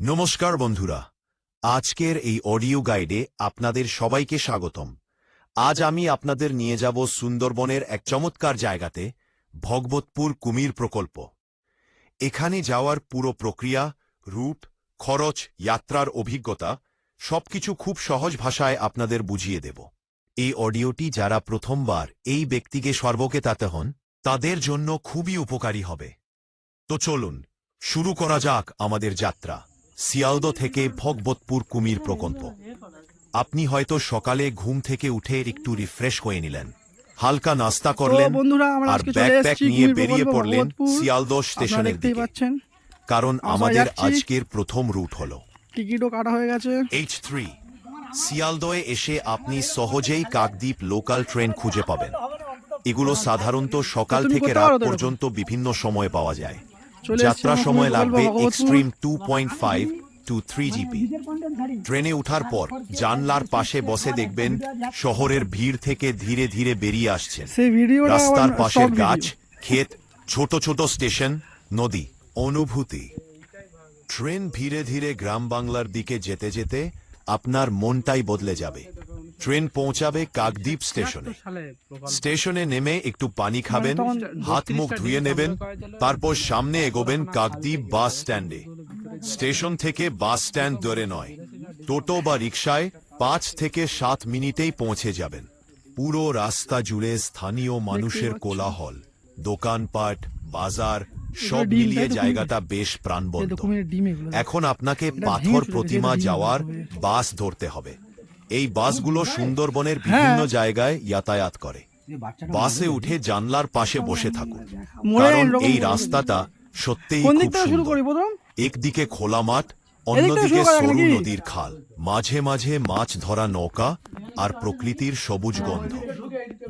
নমস্কার বন্ধুরা, আজকের এই অডিও গাইডে আপনাদের সবাইকে স্বাগতম। আজ আমি আপনাদের নিয়ে যাব সুন্দরবনের এক চমৎকার জায়গাতে, ভগবতপুর কুমির প্রকল্প। এখানে যাওয়ার পুরো প্রক্রিয়া, রুট, খরচ, যাত্রার অভিজ্ঞতা, সবকিছু খুব সহজ ভাষায় আপনাদের বুঝিয়ে দেব। এই অডিওটি যারা প্রথমবার এই ব্যক্তিকে সর্বকেতাতে হন, তাদের জন্য খুবই উপকারী হবে। তো চলুন, শুরু করা যাক আমাদের যাত্রা। শিয়ালদ থেকে ভগবতপুর কুমির প্রকল্প। আপনি হয়তো সকালে ঘুম থেকে উঠে একটু রিফ্রেশ হয়ে নিলেন। হালকা নাস্তা করলেন আর ব্যাকপ্যাক নিয়ে বেরিয়ে পড়লেন। শিয়ালদ স্টেশনের দিকে। কারণ আমাদের আজকের প্রথম রুট হল। টিকিটও কাটা হয়ে গেছে। এইচ থ্রি শিয়ালদয়ে এসে আপনি সহজেই কাকদ্বীপ লোকাল ট্রেন খুঁজে পাবেন। এগুলো সাধারণত সকাল থেকে রাত? পর্যন্ত বিভিন্ন সময় পাওয়া যায়। যাত্রা সময় লাগবে extreme two point five two three GP ট্রেনে ওঠার পর জানলার পাশে বসে দেখবেন শহরের ভিড় থেকে ধীরে ধীরে বেরিয়ে ভিডিওটা রাস্তার পাশের গাছ ক্ষেত ছোট ছোট স্টেশন নদী অনুভূতি। ট্রেন ধীরে ধীরে গ্রাম বাংলার দিকে যেতে যেতে আপনার মনটাই বদলে যাবে। ট্রেন পৌঁছাবে কাকদ্বীপ স্টেশনে। স্টেশনে নেমে একটু পানি খাবেন হাত মুখ ধুয়ে নেবেন তারপর সামনে এগোবেন কাকদ্বীপ বাস স্ট্যান্ডে। স্টেশন থেকে বাস স্ট্যান্ড ধরে নয়। টোটো বা রিকশায় পাঁচ থেকে সাত মিনিটেই পৌঁছে যাবেন। পুরো রাস্তা জুড়ে স্থানীয় মানুষের কোলাহল। দোকানপাট বাজার সব মিলিয়ে জায়গাটা বেশ প্রাণবন্ত। এখন আপনাকে পাথর প্রতিমা যাওয়ার বাস ধরতে হবে। এই বাসগুলো সুন্দরবনের হ্যাঁ। বিভিন্ন জায়গায় যাতায়াত করে। বাসে উঠে জানলার পাশে বসে থাকুন। কারণ এই রাস্তাটা সত্যিই খুব সুন্দর। একদিকে খোলা মাঠ অন্যদিকে সরু নদীর খাল। মাঝে মাঝে মাছ ধরা নৌকা আর প্রকৃতির সবুজ গন্ধ।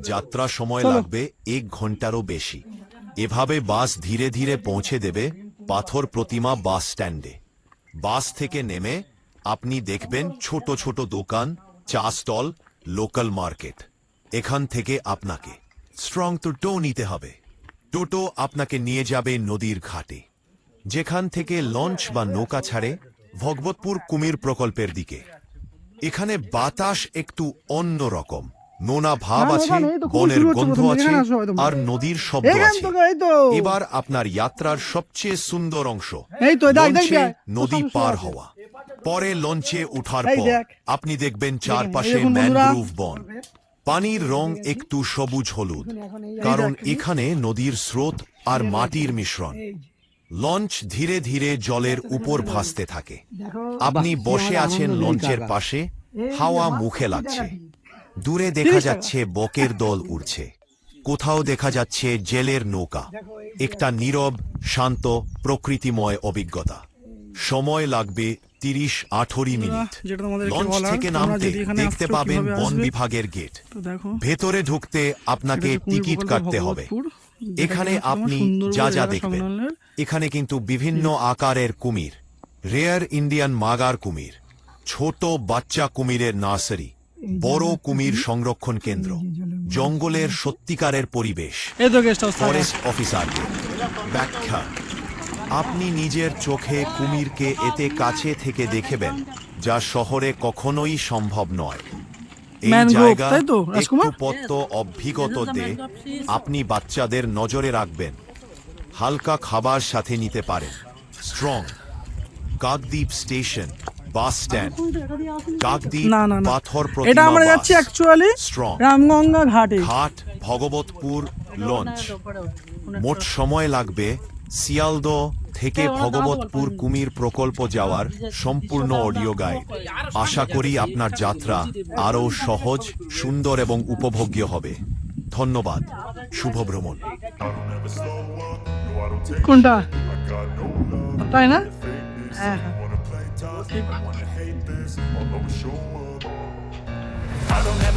যাত্রা সময় লাগবে এক ঘন্টারও বেশি। এভাবে বাস ধীরে ধীরে পৌঁছে দেবে পাথর প্রতিমা বাস স্ট্যান্ডে বাস থেকে নেমে আপনি দেখবেন ছোট ছোট দোকান চা স্টল লোকাল মার্কেট। এখান থেকে আপনাকে। স্ট্রং টোটো নিতে হবে। টোটো আপনাকে নিয়ে যাবে নদীর ঘাটে। যেখান থেকে লঞ্চ বা নৌকা ছাড়ে ভগবতপুর কুমির প্রকল্পের দিকে। এখানে বাতাস একটু অন্য রকম। নোনা ভাব আছে তো বনের গন্ধ আছে। আর নদীর শব্দ আছে। তো এবার আপনার যাত্রার সবচেয়ে সুন্দর অংশ। তো। নদী পার হওয়া। পরে লঞ্চে উঠার পর আপনি দেখবেন চারপাশে। ম্যানগ্রোভ বন। পানির রং একটু সবুজ হলুদ কারণ এখানে নদীর স্রোত আর মাটির মিশ্রণ। লঞ্চ ধীরে ধীরে জলের উপর ভাসতে থাকে। আপনি বসে আছেন লঞ্চের পাশে হাওয়া মুখে লাগছে। দূরে দেখা যাচ্ছে বকের দল উড়ছে। কোথাও দেখা যাচ্ছে জেলের নৌকা। একটা নীরব শান্ত প্রকৃতিময় অভিজ্ঞতা। সময় লাগবে তিরিশ আঠরি মিনিট। লঞ্চ থেকে নামতে দেখতে পাবেন বন বিভাগের গেট ভেতরে ঢুকতে আপনাকে টিকিট কাটতে হবে। এখানে আপনি যা যা দেখবেন এখানে কিন্তু বিভিন্ন আকারের কুমির। রেয়ার ইন্ডিয়ান মাগার কুমির ছোট বাচ্চা কুমিরের নার্সারি বড় কুমির সংরক্ষণ কেন্দ্র জঙ্গলের সত্যিকারের পরিবেশ। ফরেস্ট অফিসারকে ব্যাখ্যা। আপনি নিজের চোখে কুমিরকে এতে কাছে থেকে দেখেবেন যা শহরে কখনোই সম্ভব নয়। এই জায়গা তো, একটু? পত্ত অভিজ্ঞতাতে আপনি বাচ্চাদের নজরে রাখবেন। হালকা খাবার সাথে নিতে পারেন। Strong. Kakdwip station bus stand. Kakdwip না না না। পাথর এটা আমরা যাচ্ছি অ্যাকচুয়ালি স্ট্রং রামগঙ্গা ঘাটে। ঘাট ভগবতপুর লঞ্চ। মোট সময় লাগবে শিয়ালদ থেকে ভগবতপুর কুমির প্রকল্প যাওয়ার সম্পূর্ণ অডিও গাইড। আশা করি আপনার যাত্রা আরও সহজ সুন্দর এবং উপভোগ্য হবে। ধন্যবাদ। শুভ ভ্রমণ। কোনটা? তাই না? হ্যাঁ।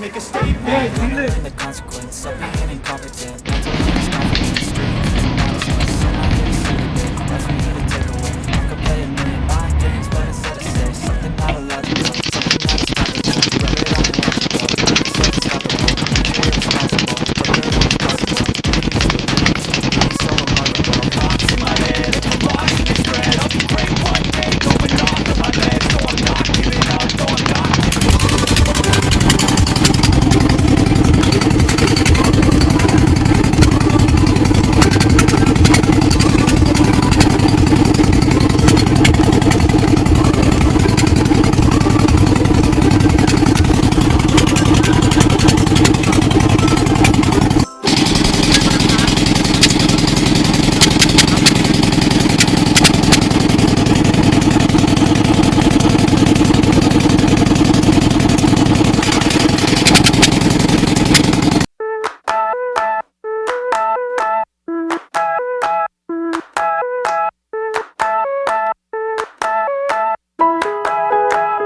make a statement. And the consequence of behaving